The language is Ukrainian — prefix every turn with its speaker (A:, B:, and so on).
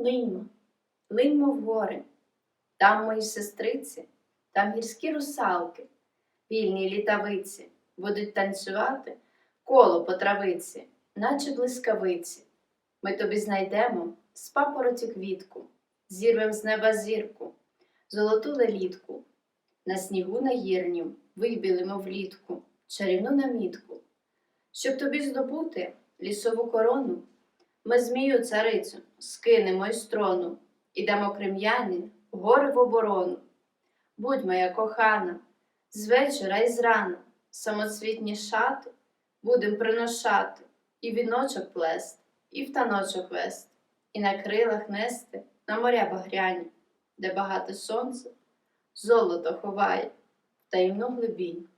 A: Линьмо, линьмо в гори, там мої сестриці, там гірські русалки, вільні літавиці, будуть танцювати коло по травиці, наче блискавиці. Ми тобі знайдемо з папороті квітку, зірвем з неба зірку, золоту лелітку, на снігу на гірнім вибілимо влітку, чарівну намітку. Щоб тобі здобути лісову корону, ми змію царицю скинемо із трону, ідемо крем'яні гори в оборону. Будь моя кохана, з вечора і зрана, самоцвітні шати будем приношати, і віночок плести, і в таночок вести, і на крилах нести на моря багряні, де багато сонце, золото ховає в таємну глибінь.